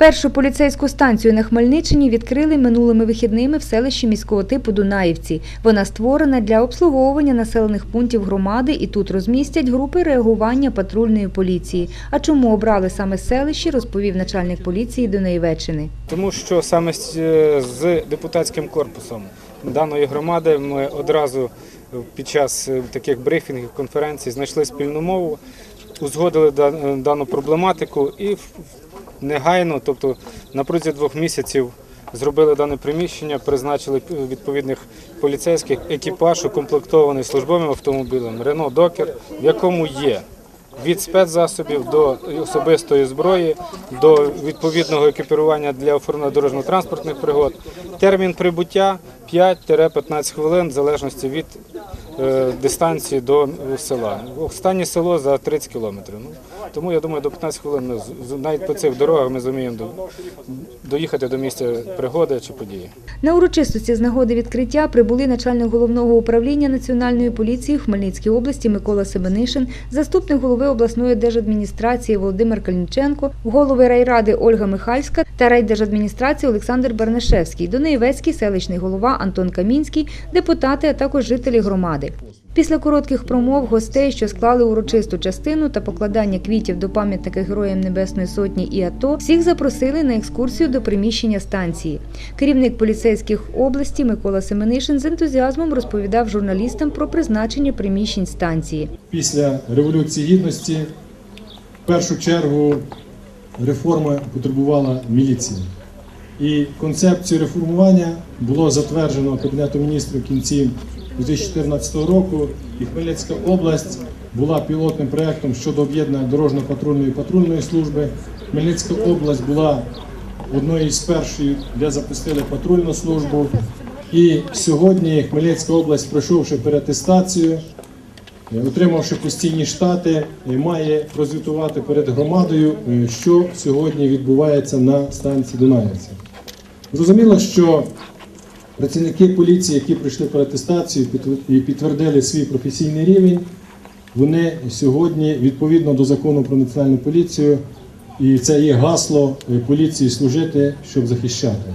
Першу поліцейську станцію на Хмельниччині відкрили минулими вихідними в селищі міського типу Дунаївці. Вона створена для обслуговування населених пунктів громади і тут розмістять групи реагування патрульної поліції. А чому обрали саме селище, розповів начальник поліції Дунаєвеччини. Тому що саме з е, депутатським корпусом даної громади ми одразу під час е, таких брифінгів, конференцій знайшли спільну мову, узгодили е, дану проблематику і в- негайно, тобто на протязі двох місяців. Зробили дане приміщення, призначили відповідних поліцейських екіпаж, укомплектований службовим автомобілем Рено Докер, в якому є від спецзасобів до особистої зброї, до відповідного екіпірування для оформлення дорожньо-транспортних пригод. Термін прибуття 5-15 хвилин, в залежності від е, дистанції до села. Останнє село за 30 кілометрів. Тому я думаю, до 15 хвилин ми навіть по цих дорогах ми зуміємо доїхати до місця пригоди чи події. На урочистості з нагоди відкриття прибули начальник головного управління Національної поліції в Хмельницькій області Микола Семенишин, заступник голови обласної держадміністрації Володимир Кальниченко, голови райради Ольга Михальська та райдержадміністрації Олександр Бернашевський, Донаєвецький селищний голова Антон Камінський, депутати, а також жителі громади. Після коротких промов гостей, що склали урочисту частину та покладання квітів до пам'ятника Героям Небесної Сотні і АТО, всіх запросили на екскурсію до приміщення станції. Керівник поліцейських області Микола Семенишин з ентузіазмом розповідав журналістам про призначення приміщень станції. після Революції Гідності в першу чергу реформа потребувала міліції. І концепцію реформування було затверджено Кабінетом міністрів в кінці 2014 року, і Хмельницька область була пілотним проєктом щодо об'єднання дорожньо-патрульної і патрульної служби. Хмельницька область була одною з перших, де запустили патрульну службу. І сьогодні Хмельницька область, пройшовши переатестацію, Е, Отримавши постійні штати, е, має прозвітувати перед громадою, е, що сьогодні відбувається на станції Дунаївці. Зрозуміло, що працівники поліції, які пройшли переатестацію підтвер- і підтвердили свій професійний рівень, вони сьогодні відповідно до закону про національну поліцію, і це є гасло е, поліції служити, щоб захищати.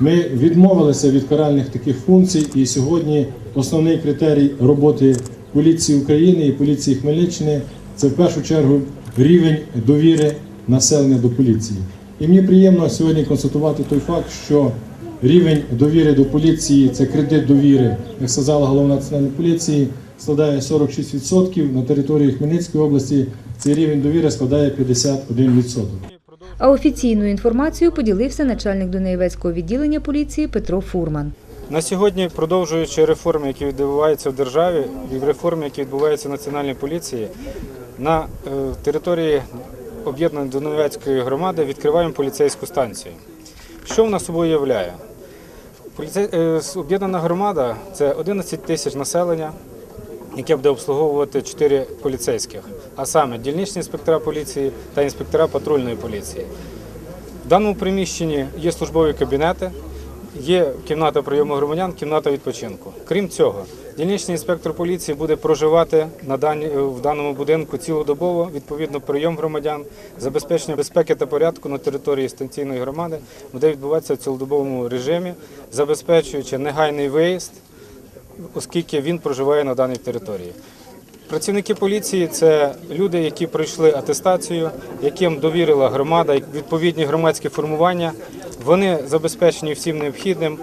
Ми відмовилися від каральних таких функцій, і сьогодні основний критерій роботи поліції України і поліції Хмельниччини це в першу чергу рівень довіри населення до поліції. І мені приємно сьогодні констатувати той факт, що рівень довіри до поліції це кредит довіри, як сказала головна національної поліції, складає 46%. На території Хмельницької області цей рівень довіри складає 51%. А офіційною інформацією поділився начальник Дунаєвецького відділення поліції Петро Фурман. На сьогодні, продовжуючи реформи, які відбуваються в державі, і реформи, які відбуваються в національній поліції, на е, території об'єднаної Дунаєвецької громади відкриваємо поліцейську станцію. Що вона собою являє? Е, Об'єднана громада це 11 тисяч населення, яке буде обслуговувати 4 поліцейських, а саме дільничні інспектора поліції та інспектора патрульної поліції. В даному приміщенні є службові кабінети, є кімната прийому громадян, кімната відпочинку. Крім цього, дільничний інспектор поліції буде проживати на дані, в даному будинку цілодобово, відповідно, прийом громадян, забезпечення безпеки та порядку на території станційної громади буде відбуватися в цілодобовому режимі, забезпечуючи негайний виїзд, оскільки він проживає на даній території. Працівники поліції це люди, які пройшли атестацію, яким довірила громада, відповідні громадські формування. Вони забезпечені всім необхідним.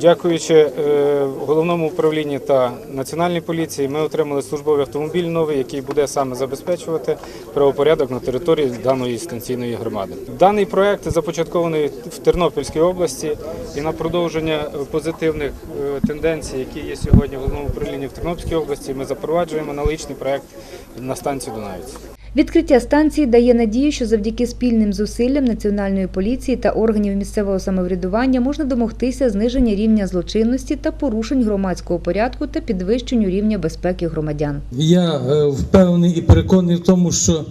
Дякуючи е, головному управлінні та національній поліції, ми отримали службовий автомобіль новий, який буде саме забезпечувати правопорядок на території даної станційної громади. Даний проект започаткований в Тернопільській області і на продовження позитивних е, тенденцій, які є сьогодні в головному управлінні в Тернопільській області. Ми запроваджуємо аналогічний проект на станції Дунаївці. Відкриття станції дає надію, що завдяки спільним зусиллям національної поліції та органів місцевого самоврядування можна домогтися зниження рівня злочинності та порушень громадського порядку та підвищенню рівня безпеки громадян. Я е, впевнений і переконаний в тому, що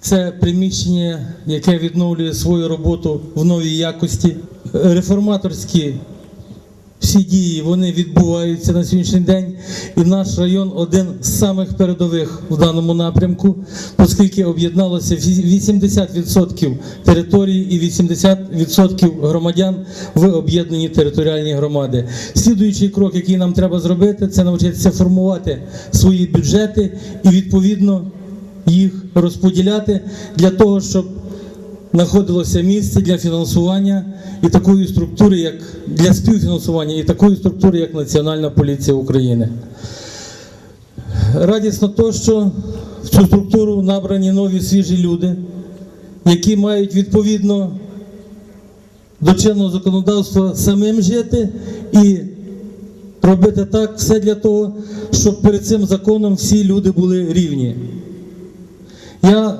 це приміщення, яке відновлює свою роботу в новій якості. Реформаторські всі дії вони відбуваються на сьогоднішній день, і наш район один з самих передових в даному напрямку, оскільки об'єдналося ві- 80% території і 80% громадян в об'єднані територіальні громади. Слідуючий крок, який нам треба зробити, це навчитися формувати свої бюджети і відповідно їх розподіляти для того, щоб знаходилося місце для фінансування і такої структури, як для співфінансування, і такої структури, як Національна поліція України. Радісно то, що в цю структуру набрані нові свіжі люди, які мають відповідно до чинного законодавства самим жити і робити так все для того, щоб перед цим законом всі люди були рівні. Я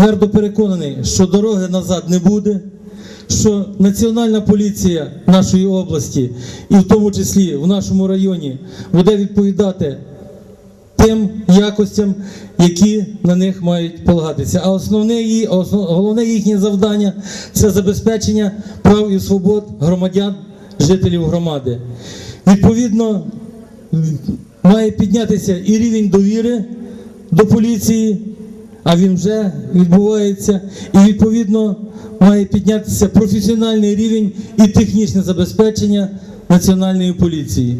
твердо переконаний, що дороги назад не буде, що Національна поліція нашої області, і в тому числі в нашому районі, буде відповідати тим якостям, які на них мають полагатися. А основне, головне їхнє завдання це забезпечення прав і свобод громадян, жителів громади. Відповідно, має піднятися і рівень довіри до поліції, а він вже відбувається, і відповідно має піднятися професіональний рівень і технічне забезпечення національної поліції.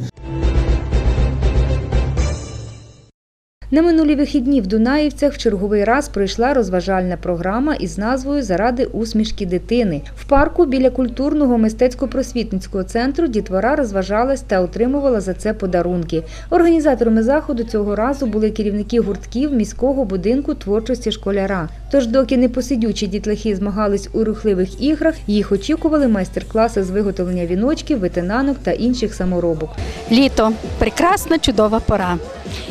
На минулі вихідні в Дунаївцях в черговий раз пройшла розважальна програма із назвою Заради усмішки дитини. В парку біля культурного мистецько-просвітницького центру дітвора розважалась та отримувала за це подарунки. Організаторами заходу цього разу були керівники гуртків міського будинку творчості школяра. Тож, доки непосидючі дітлахи змагались у рухливих іграх, їх очікували майстер-класи з виготовлення віночків, витинанок та інших саморобок. Літо прекрасна, чудова пора.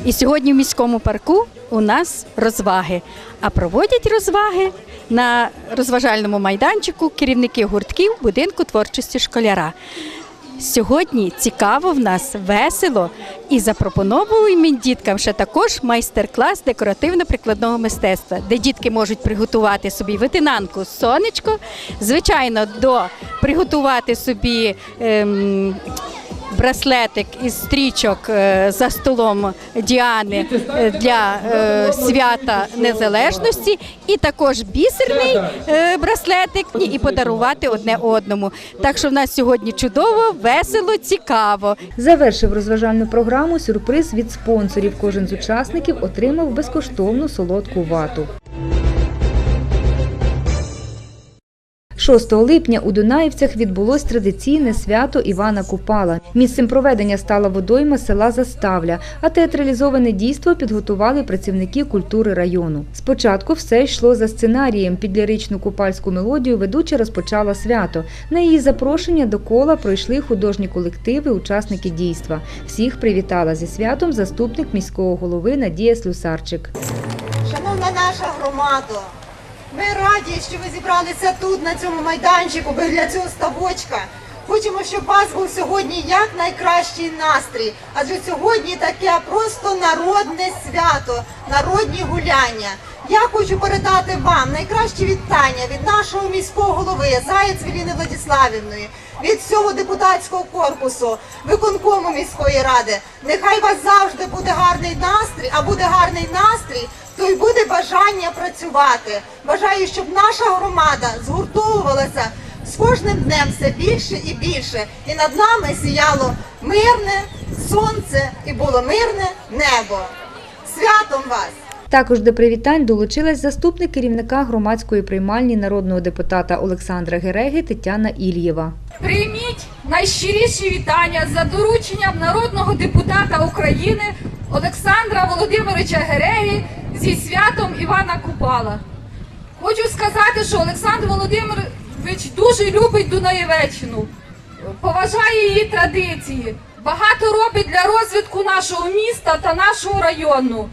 І сьогодні в міському парку у нас розваги. А проводять розваги на розважальному майданчику керівники гуртків будинку творчості школяра. Сьогодні цікаво в нас весело і запропоновуємо діткам ще також майстер-клас декоративно-прикладного мистецтва, де дітки можуть приготувати собі витинанку сонечко, звичайно, до приготувати собі. Ем, браслетик із стрічок е, за столом Діани е, для е, свята незалежності, і також бісерний браслетик і подарувати одне одному. Так що в нас сьогодні чудово, весело, цікаво. Завершив розважальну програму сюрприз від спонсорів. Кожен з учасників отримав безкоштовну солодку вату. 6 липня у Дунаївцях відбулось традиційне свято Івана Купала. Місцем проведення стала водойма села Заставля, а театралізоване дійство підготували працівники культури району. Спочатку все йшло за сценарієм. Під ліричну купальську мелодію ведуча розпочала свято. На її запрошення до кола пройшли художні колективи, учасники дійства. Всіх привітала зі святом заступник міського голови Надія Слюсарчик. Шановна наша громада, ми раді, що ви зібралися тут, на цьому майданчику, біля цього ставочка. Хочемо, щоб у вас був сьогодні як найкращий настрій, адже сьогодні таке просто народне свято, народні гуляння. Я хочу передати вам найкращі вітання від нашого міського голови Заєць Веліни Владиславівної, від всього депутатського корпусу, виконкому міської ради. Нехай у вас завжди буде гарний настрій, а буде гарний настрій, то й буде бажання працювати. Бажаю, щоб наша громада згуртовувалася з кожним днем все більше і більше. І над нами сіяло мирне сонце і було мирне небо. Святом вас! Також до привітань долучилась заступник керівника громадської приймальні народного депутата Олександра Гереги Тетяна Ільєва. Прийміть найщиріші вітання за дорученням народного депутата України Олександра Володимировича Гереги зі святом Івана Купала. Хочу сказати, що Олександр Володимирович дуже любить Дунаєвеччину, поважає її традиції, багато робить для розвитку нашого міста та нашого району.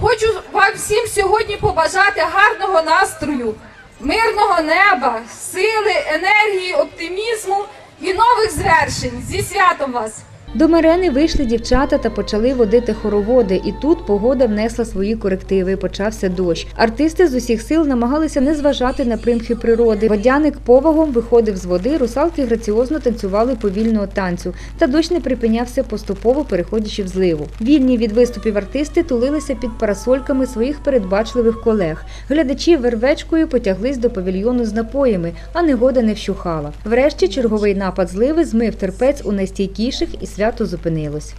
Хочу вам всім сьогодні побажати гарного настрою, мирного неба, сили, енергії, оптимізму і нових звершень. Зі святом вас! До мерени вийшли дівчата та почали водити хороводи. І тут погода внесла свої корективи. Почався дощ. Артисти з усіх сил намагалися не зважати на примхи природи. Водяник повагом виходив з води, русалки граціозно танцювали повільного танцю. Та дощ не припинявся, поступово переходячи в зливу. Вільні від виступів артисти тулилися під парасольками своїх передбачливих колег. Глядачі вервечкою потяглись до павільйону з напоями, а негода не вщухала. Врешті черговий напад зливи змив терпець у найстійкіших і свято зупинилось.